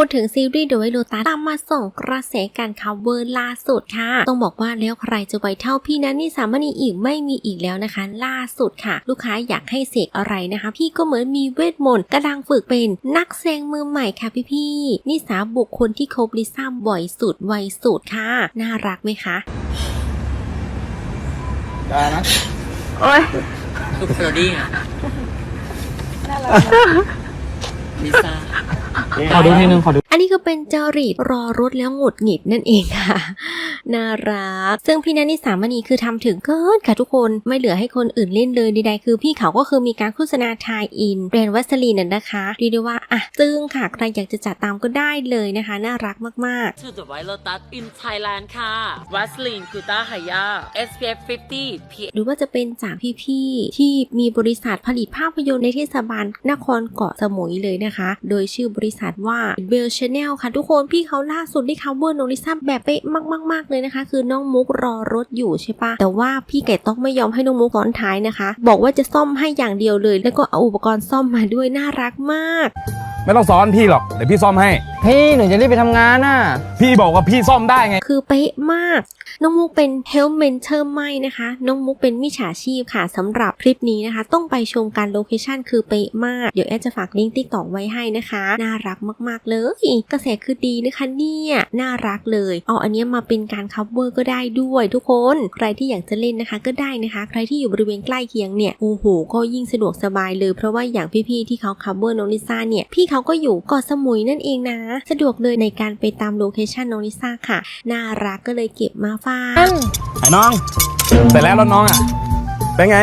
พูดถึงซีรีส์ The White Lotus ตามมาส่งกระแสการคัฟเวอร์ล่าสุดค่ะ ต้องบอกว่าแล้วใครจะไวเท่าพี่นั้นนี่สามณีอีกไม่มีอีกแล้วนะคะ ล่าสุดค่ะ ลูกค้าอยากให้เสกอะไรนะคะ พี่ก็เหมือนมีเวทมนต์กำลังฝึกเป็นนักแสดงมือใหม่ค่ะพี่ๆนิสาบุคคลที่คบลิซ่าบ่อยสุดไวสุดค่ะ น่ารักไหมคะได้นะโอ้ยลูกเฟอร์ดี้อะลิซ่า ขอดูนิดนึงขอดู อันนี้ก็เป็นจริตรอรถแล้วหงุดหงิดนั่นเองค่ะ น่ารัก ซึ่งพี่นันนิสามณีคือทำถึงเกินค่ะทุกคนไม่เหลือให้คนอื่นเล่นเลยใดๆคือพี่เขาก็คือมีการโฆษณาทายอินแบรนด์วัสลีนน่ะนะคะเรียกได้ว่าอะซึ่งค่ะใครอยากจะจัดตามก็ได้เลยนะคะ น่ารักมาก to the White Lotus in Thailand ค่ะ Vaseline Gluta Haya SPF 50 PA ๆหรือว่าจะเป็นจากพี่ๆที่มีบริษัทผลิตภาพยนตร์ในเทศบาลนครเกาะสมุยเลยนะคะ โดยชื่อบริษัทว่า Bell Channel ค่ะทุกคนพี่เขาล่าสุดได้ cover โนริซ่าแบบเป๊ะมากๆๆเลยนะคะ คือน้องมุกรอรถอยู่ใช่ปะแต่ว่าพี่ไก่ต้องไม่ยอมให้น้องมุกซ้อนท้ายนะคะ บอกว่าจะซ่อมให้อย่างเดียวเลย แล้วก็เอาอุปกรณ์ซ่อมมาด้วยน่ารักมาก ไม่ต้องซ้อนพี่หรอกเดี๋ยวพี่ซ่อมให้พี่หนูจะรีบไปทำงานน่ะ พี่บอกว่าพี่ซ่อมได้ไง คือเป๊ะมาก น้องมุกเป็น Health Mentor ไม่นะคะ น้องมุกเป็นมิจฉาชีพค่ะสำหรับคลิปนี้นะคะ ต้องไปชมการโลเคชั่นคือเป๊ะมาก เดี๋ยวแอดจะฝากลิงก์ติ๊กต็อกไว้ให้นะคะ น่ารักมากๆ เลย กระแสคือดีนะคะเนี่ย น่ารักเลยเอาอันเนี้ยมาเป็นการคัฟเวอร์ก็ได้ด้วยทุกคน ใครที่อยากจะเล่นนะคะก็ได้นะคะ ใครที่อยู่บริเวณใกล้เคียงเนี่ยโอ้โหก็ยิ่งสะดวกสบายเลย เพราะว่าอย่างพี่ๆที่เขาคัฟเวอร์น้องลิซ่าเนี่ยพี่เขาก็อยู่เกาะสมุยนั่นเองนะสะดวกเลยในการไปตามโลเคชันน้องลิซ่าค่ะ น่ารักก็เลยเก็บมาฝากไอ้น้องเสร็จแล้วรถน้องอะเป็นไง